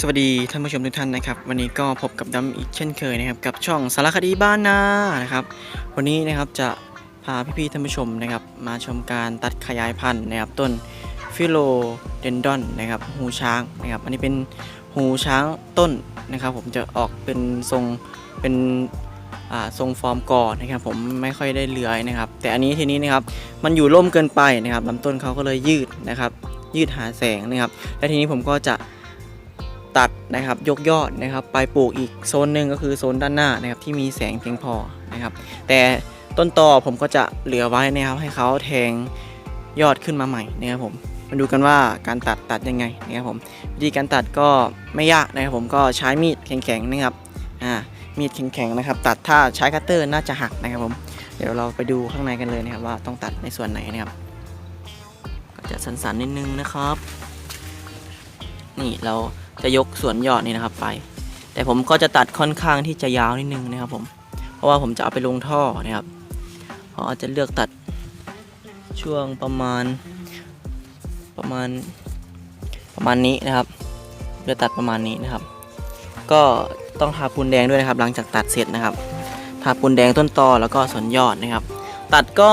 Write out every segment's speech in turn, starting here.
สวัสดีท่านผู้ชมทุกท่านนะครับ วันนี้ก็พบกับดำอีกเช่นเคยนะครับ กับช่องสารคดีบ้านนานะครับ วันนี้นะครับจะพาพี่ๆท่านผู้ชมนะครับ มาชมการตัดขยายพันธุ์นะครับต้นฟิโลเดนดอนนะครับหูช้างนะครับ อันนี้เป็นหูช้างต้นนะครับ ผมจะออกเป็นทรงเป็นทรงฟอร์มกอนะครับ ผมไม่ค่อยได้เลื้อยนะครับ แต่อันนี้ทีนี้นะครับมันอยู่ร่มเกินไปนะครับลำต้นเขาก็เลยยืดนะครับ ยืดหาแสงนะครับ และทีนี้ผมก็จะ ตัดนะครับยกยอดนะครับ ไปปลูกอีกโซนหนึ่งก็คือโซนด้านหน้านะครับที่มีแสงเพียงพอนะครับ แต่ต้นตอผมก็จะเหลือไว้นะครับให้เขาแทงยอดขึ้นมาใหม่นะครับผมมาดูกันว่าการตัดตัดยังไงนะครับผมวิธีการตัดก็ไม่ยากนะครับผมก็ใช้มีดแข็งๆนะครับอ่ามีดแข็งๆนะครับ ตัดถ้าใช้คัตเตอร์น่าจะหักนะครับผมเดี๋ยวเราไปดูข้างในกันเลยนะครับ ว่าต้องตัดในส่วนไหนนะครับ ก็จะสันๆนิดนึงนะครับ นี่เรา จะยกส่วนยอดนี่นะครับไป แต่ผมก็จะตัดค่อนข้างที่จะยาวนิดนึงนะครับผม เพราะว่าผมจะเอาไปลงท่อนะครับเพราะอาจจะเลือกตัดช่วงประมาณประมาณประมาณนี้นะครับเลือกตัดประมาณนี้นะครับ ก็ต้องทาปูนแดงด้วยนะครับ หลังจากตัดเสร็จนะครับ ทาปูนแดงต้นตอแล้วก็ส่วนยอดนะครับ ตัดก็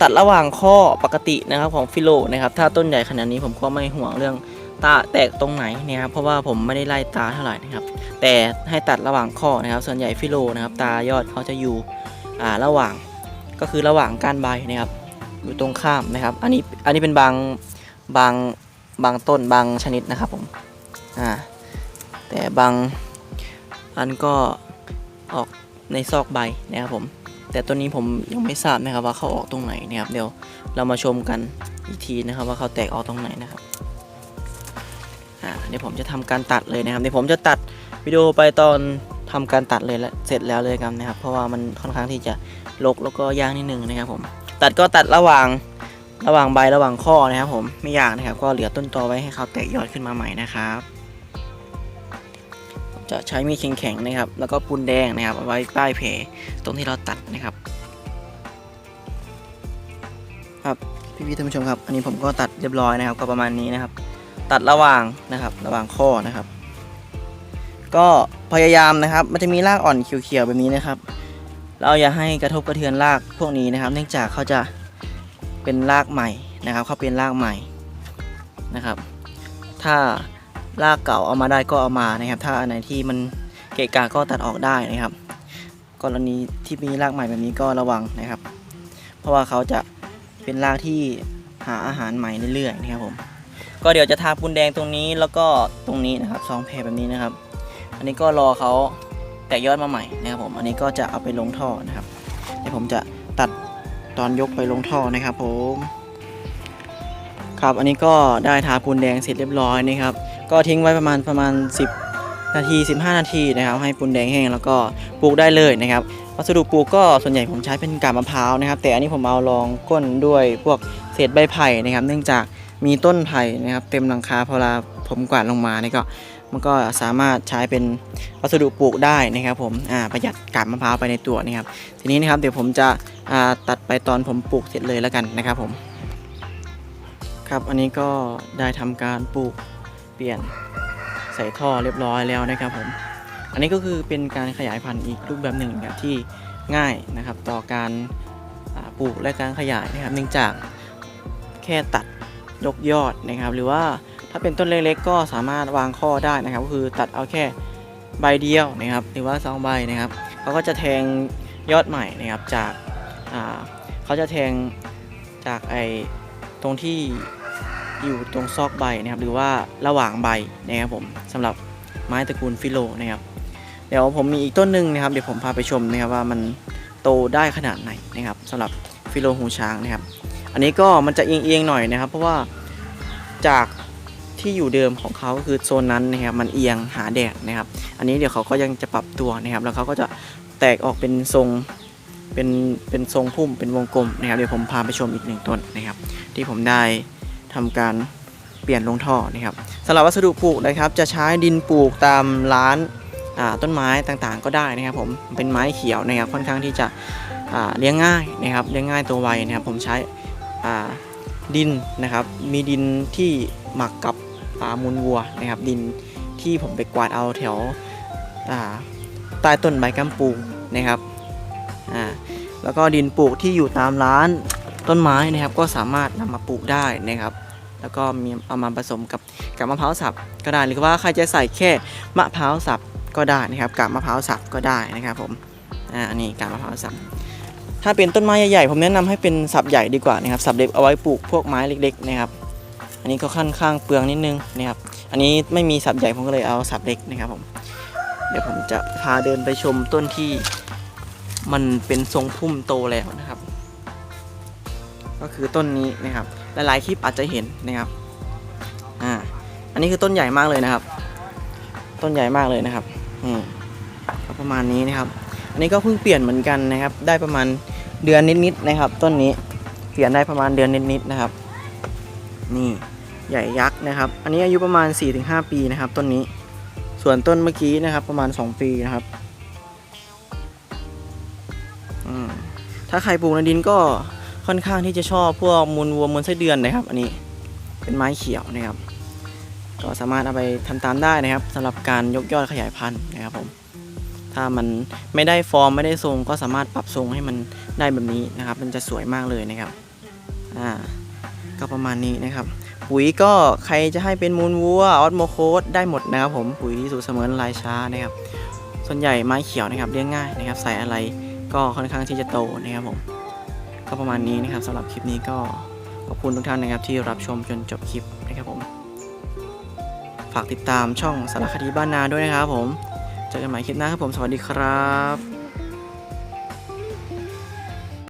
ตัดระหว่างข้อปกตินะครับของฟิโลนะครับ ถ้าต้นใหญ่ขนาดนี้ผมก็ไม่ห่วงเรื่อง ตาแตกตรงไหนเนี่ยครับเพราะว่าผมไม่ได้ไล่ตาเท่าไหร่นะครับ แต่ให้ตัดระหว่างข้อนะครับ ส่วนใหญ่ฟิโลนะครับ ตายอดเขาจะอยู่อ่าระหว่างก็คือระหว่างก้านใบนะครับ อยู่ตรงข้ามนะครับ อันนี้อันนี้เป็นบางบางบางต้นบางชนิดนะครับผมอ่าแต่บางอันก็ออกในซอกใบนะครับผม แต่ตัวนี้ผมยังไม่ทราบนะครับว่าเขาออกตรงไหนนะครับ เดี๋ยวเรามาชมกันอีกทีนะครับว่าเขาแตกออกตรงไหนนะครับ อ่าเดี๋ยวผมจะทำการตัดเลยนะครับเดี๋ยวผมจะตัดวิดีโอไปตอนทำการตัดเลยและเสร็จแล้วเลยกันนะครับ เพราะว่ามันค่อนข้างที่จะรกแล้วก็ยากนิดนึงนะครับผม ตัดก็ตัดระหว่างระหว่างใบระหว่างข้อนะครับ ผมไม่ยากนะครับ ก็เหลือต้นตอไว้ให้เขาแตกยอดขึ้นมาใหม่นะครับจะใช้มีดแข็งๆนะครับ แล้วก็ปูนแดงนะครับเอาไว้ป้ายแผลตรงที่เราตัดนะครับ ครับพี่ๆท่านผู้ชมครับ อันนี้ผมก็ตัดเรียบร้อยนะครับ ก็ประมาณนี้นะครับ ตัดระหว่างนะครับ ระหว่างข้อนะครับ ก็พยายามนะครับ มันจะมีรากอ่อนเขียวๆแบบนี้นะครับ เราอย่าให้กระทบกระเทือนรากพวกนี้นะครับ เนื่องจากเขาจะเป็นรากใหม่นะครับ เขาเป็นรากใหม่นะครับ ถ้ารากเก่าเอามาได้ก็เอามานะครับ ถ้าอันไหนที่มันเกะกะก็ตัดออกได้นะครับ กรณีที่มีรากใหม่แบบนี้ก็ระวังนะครับ เพราะว่าเขาจะเป็นรากที่หาอาหารใหม่เรื่อยๆนะครับผม ก็เดี๋ยวจะทาปูนแดงตรงนี้แล้วก็ตรงนี้นะครับซองแพรแบบนี้นะครับ อันนี้ก็รอเขาแตกยอดมาใหม่นะครับผม อันนี้ก็จะเอาไปลงท่อนะครับเดี๋ยวผมจะตัดตอนยกไปลงท่อนะครับผมครับอันนี้ก็ได้ทาปูนแดงเสร็จเรียบร้อยนะครับ ก็ทิ้งไว้ประมาณประมาณ 10 นาที 15 นาทีนะครับ ให้ปูนแดงแห้งแล้วก็ปลูกได้เลยนะครับวัสดุปลูกก็ส่วนใหญ่ผมใช้เป็นกาบมะพร้าวนะครับ แต่อันนี้ผมเอารองก้นด้วยพวกเศษใบไผ่นะครับ เนื่องจาก มีต้นไผ่นะครับ เต็มหลังคาพอเวลาผมกวาดลงมานี่ก็มันก็สามารถใช้เป็นวัสดุปลูกได้นะครับ ผมประหยัดกาบมะพร้าวไปในตัวนะครับ ทีนี้นะครับเดี๋ยวผมจะตัดไปตอนผมปลูกเสร็จเลยแล้วกันนะครับผม ครับอันนี้ก็ได้ทำการปลูกเปลี่ยนใส่ท่อเรียบร้อยแล้วนะครับผมอันนี้ก็คือเป็นการขยายพันธุ์อีกรูปแบบหนึ่งครับที่ง่ายนะครับ ต่อการปลูกและการขยายนะครับ เนื่องจากแค่ตัด ยกยอดนะครับ หรือว่าถ้าเป็นต้นเล็กๆก็สามารถวางข้อได้นะครับก็คือตัดเอาแค่ใบเดียวนะครับ หรือว่าสองใบนะครับเขาก็จะแทงยอดใหม่นะครับจากาเขาจะแทงจากไอตรงที่อยู่ตรงซอกใบนะครับ หรือว่าระหว่างใบนะครับผมสำหรับไม้ตระกูลฟิโลนะครับ เดี๋ยวผมมีอีกต้นหนึ่งนะครับ เดี๋ยวผมพาไปชมนะครับว่ามันโตได้ขนาดไหนนะครับสำหรับฟิโลหูช้างนะครับ อันนี้ก็มันจะเอียงๆหน่อยนะครับ เพราะว่าจากที่อยู่เดิมของเขาคือโซนนั้นนะครับมันเอียงหาแดดนะครับ อันนี้เดี๋ยวเขาก็ยังจะปรับตัวนะครับ แล้วเขาก็จะแตกออกเป็นทรงเป็นเป็นทรงพุ่มเป็นวงกลมนะครับเดี๋ยวผมพาไปชมอีกหนึ่งต้นนะครับ ที่ผมได้ทำการเปลี่ยนลงท่อนะครับสำหรับวัสดุปลูกนะครับ จะใช้ดินปลูกตามร้านาต้นไม้ต่างๆ ก็ได้นะครับ ผมเป็นไม้เขียวนะครับค่อนข้างที่จะเลี้ยงง่ายนะครับเลี้ยงง่ายตัวไวนะครับ ผมใช้ ดินนะครับ มีดินที่หมักกับอ่ามูลวัวนะครับ ดินที่ผมไปกวาดเอาแถวใต้ต้นใบกัมปูนะครับอ่าแล้วก็ดินปลูกที่อยู่ตามร้านต้นไม้นะครับ ก็สามารถนำมาปลูกได้นะครับ แล้วก็มีเอามาผสมกับกับมะพร้าวสับก็ได้หรือว่าใครจะใส่แค่มะพร้าวสับก็ได้นะครับกับมะพร้าวสับก็ได้นะครับผมอ่าอันนี้กับมะพร้าวสับ ถ้าเป็นต้นไม้ใหญ่ๆผมแนะนำให้เป็นสับใหญ่ดีกว่านะครับสับเล็กเอาไว้ปลูกพวกไม้เล็ก ๆ นะครับ อันนี้ก็ค่อนข้างเปลืองนิดนึงนะครับ อันนี้ไม่มีสับใหญ่ผมก็เลยเอาสับเล็กนะครับผมเดี๋ยวผมจะพาเดินไปชมต้นที่มันเป็นทรงพุ่มโตแล้วนะครับ ก็คือต้นนี้นะครับ หลายๆคลิปอาจจะเห็นนะครับอ่าอันนี้คือต้นใหญ่มากเลยนะครับ ต้นใหญ่มากเลยนะครับอืมประมาณนี้นะครับ อันนี้ก็เพิ่งเปลี่ยนเหมือนกันนะครับ ได้ประมาณ เดือนนิดๆนะครับ ต้นนี้เปลี่ยนได้ประมาณเดือนนิดๆนะครับ นี่ใหญ่ยักษ์นะครับ อันนี้อายุประมาณ 4-5 ปีนะครับ ต้นนี้ ส่วนต้นเมื่อกี้นะครับ ประมาณ 2 ปีนะครับถ้าใครปลูกในดินก็ค่อนข้างที่จะชอบพวกมูลวัวมูลไส้เดือนนะครับ อันนี้เป็นไม้เขียวนะครับ ก็สามารถเอาไปทำตามได้นะครับสำหรับการยกยอดขยายพันธุ์นะครับผมถ้ามันไม่ได้ฟอร์มไม่ได้ทรงก็สามารถปรับทรงให้มัน ได้แบบนี้นะครับ มันจะสวยมากเลยนะครับอ่าก็ประมาณนี้นะครับ ปุ๋ยก็ใครจะให้เป็นมูลวัวออสโมโคสได้หมดนะครับผมปุ๋ยสูตรเสมอลายช้านะครับ ส่วนใหญ่ไม้เขียวนะครับเลี้ยงง่ายนะครับ ใส่อะไรก็ค่อนข้างที่จะโตนะครับผมก็ประมาณนี้นะครับสำหรับคลิปนี้ก็ขอบคุณทุกท่านนะครับที่รับชมจนจบคลิปนะครับผม ฝากติดตามช่องสารคดีบ้านนาด้วยนะครับผม เจอกันใหม่คลิปหน้าครับผม สวัสดีครับ